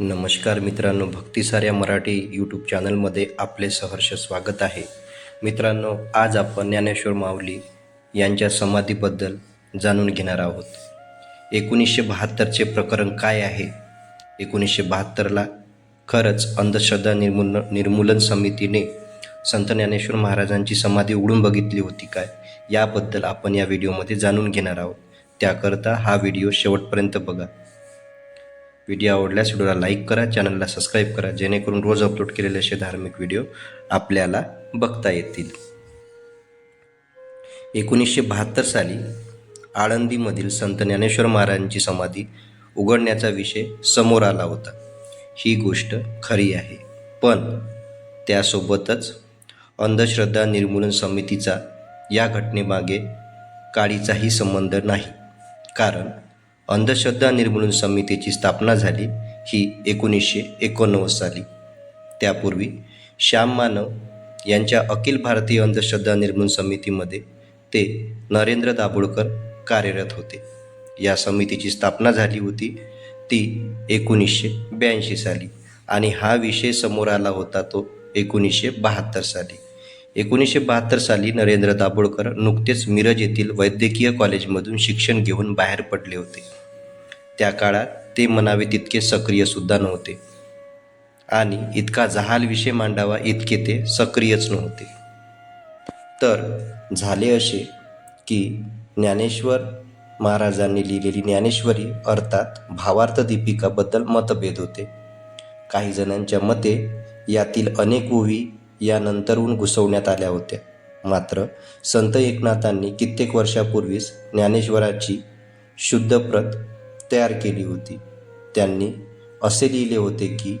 नमस्कार मित्रांनो भक्तिसार या मराठी यूट्यूब चॅनलमध्ये आपले सहर्ष स्वागत आहे. मित्रांनो आज आपण ज्ञानेश्वर माऊली यांच्या समाधीबद्दल जाणून घेणार आहोत. एकोणीसशे बहात्तरचे प्रकरण काय आहे? एकोणीसशे बहात्तरला खरंच अंधश्रद्धा निर्मूलन निर्मूलन समितीने संत ज्ञानेश्वर महाराजांची समाधी उघडून बघितली होती काय? याबद्दल आपण या व्हिडिओमध्ये जाणून घेणार आहोत. त्याकरता हा व्हिडिओ शेवटपर्यंत बघा. व्हिडिओ आवडल्यास व्हिडिओला लाईक करा चॅनलला सबस्क्राईब करा जेणेकरून रोज अपलोड केलेले असे धार्मिक व्हिडिओ आपल्याला बघता येतील. एकोणीसशे बहात्तर साली आळंदीमधील संत ज्ञानेश्वर महाराजांची समाधी उघडण्याचा विषय समोर आला होता. ही गोष्ट खरी आहे. पण त्यासोबतच अंधश्रद्धा निर्मूलन समितीचा या घटनेमागे काळीचाही संबंध नाही. कारण अंधश्रद्धा निर्मूलन समितीची स्थापना झाली ही एकोणीसशे एकोणनव्वद साली. त्यापूर्वी श्याम मानव यांच्या अखिल भारतीय अंधश्रद्धा निर्मूलन समितीमध्ये ते नरेंद्र दाभोळकर कार्यरत होते. या समितीची स्थापना झाली होती ती एकोणीसशे ब्याऐंशी साली आणि हा विषय समोर आला होता तो एकोणीसशे बहात्तर साली. एकोणीसशे बहात्तर साली नरेंद्र दाभोळकर नुकतेच मिरज येथील वैद्यकीय कॉलेजमधून शिक्षण घेऊन बाहेर पडले होते. त्या काळात ते म्हणावे तितके सक्रियसुद्धा नव्हते. आणि इतका जहाल विषय मांडावा इतके ते सक्रियच नव्हते. तर झाले असे की ज्ञानेश्वर महाराजांनी लिहिलेली ज्ञानेश्वरी अर्थात भावार्थ दीपिकाबद्दल मतभेद होते. काही जणांच्या मते यातील अनेक ओवी यानंतरहून घुसवण्यात आल्या होत्या. मात्र संत एकनाथांनी कित्येक वर्षापूर्वीच ज्ञानेश्वराची शुद्ध प्रत तयार केली होती. त्यांनी असे लिहिले होते की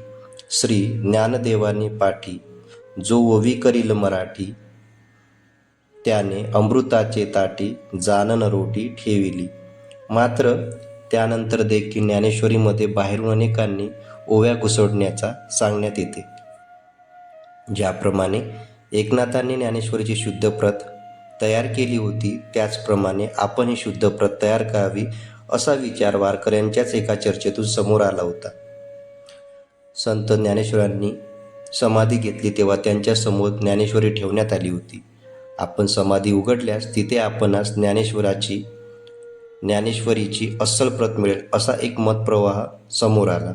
श्री ज्ञानदेवानी पाठी जो ओवी करील मराठी त्याने अमृताचे ताटी जानन रोटी ठेविली. मात्र त्यानंतर देखील ज्ञानेश्वरीमध्ये बाहेरून अनेकांनी ओव्या घुसडण्याचा सांगण्यात येते. ज्याप्रमाणे एकनाथांनी ज्ञानेश्वरीची शुद्ध प्रत तयार केली होती त्याचप्रमाणे आपण ही शुद्ध प्रत तयार करावी असा विचार वारकऱ्यांच्याच एका चर्चेतून समोर आला होता. संत ज्ञानेश्वरांनी समाधी घेतली तेव्हा त्यांच्यासमोर ज्ञानेश्वरी ठेवण्यात आली होती. आपण समाधी उघडल्यास तिथे आपणास ज्ञानेश्वराची ज्ञानेश्वरीची अस्सल प्रत मिळेल असा एक मतप्रवाह समोर आला.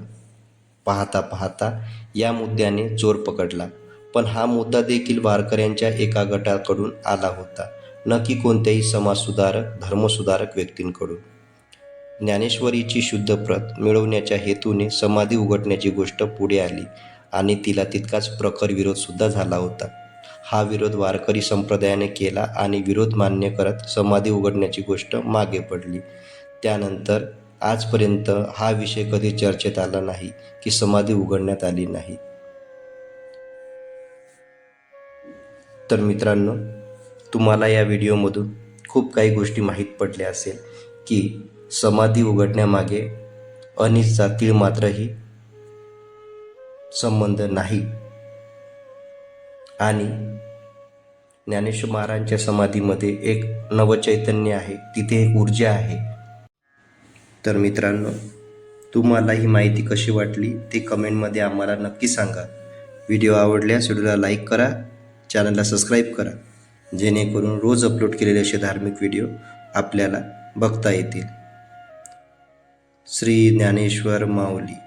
पाहता पाहता या मुद्द्याने जोर पकडला. पण हा मुद्दा देखील वारकऱ्यांच्या एका गटाकडून आला होता न की कोणत्याही समाजसुधारक धर्मसुधारक व्यक्तींकडून. ज्ञानेश्वरीची शुद्ध प्रत मिळवण्याच्या हेतूने समाधी उघडण्याची गोष्ट पुढे आली आणि तिला तितकाच प्रखर विरोधसुद्धा झाला होता. हा विरोध वारकरी संप्रदायाने केला आणि विरोध मान्य करत समाधी उघडण्याची गोष्ट मागे पडली. त्यानंतर आजपर्यंत हा विषय कधी चर्चेत आला नाही की समाधी उघडण्यात आली नाही. तर मित्रांनो तुम्हाला या व्हिडिओमधून खूप काही गोष्टी माहीत पडल्या असेल की समाधी उघडण्यामागे अनिसचा तीळ मात्रही संबंध नाही. आणि ज्ञानेश्वर महाराजांच्या समाधीमध्ये एक नवचैतन्य आहे तिथे एक ऊर्जा आहे. तर मित्रांनो तुम्हाला ही माहिती कशी वाटली ते कमेंटमध्ये आम्हाला नक्की सांगा. व्हिडिओ आवडल्यास व्हिडिओला लाईक करा चॅनलला सबस्क्राईब करा. जेणेकरून रोज अपलोड केलेले असे धार्मिक व्हिडिओ आपल्याला बघता येतील. श्री ज्ञानेश्वर माऊली.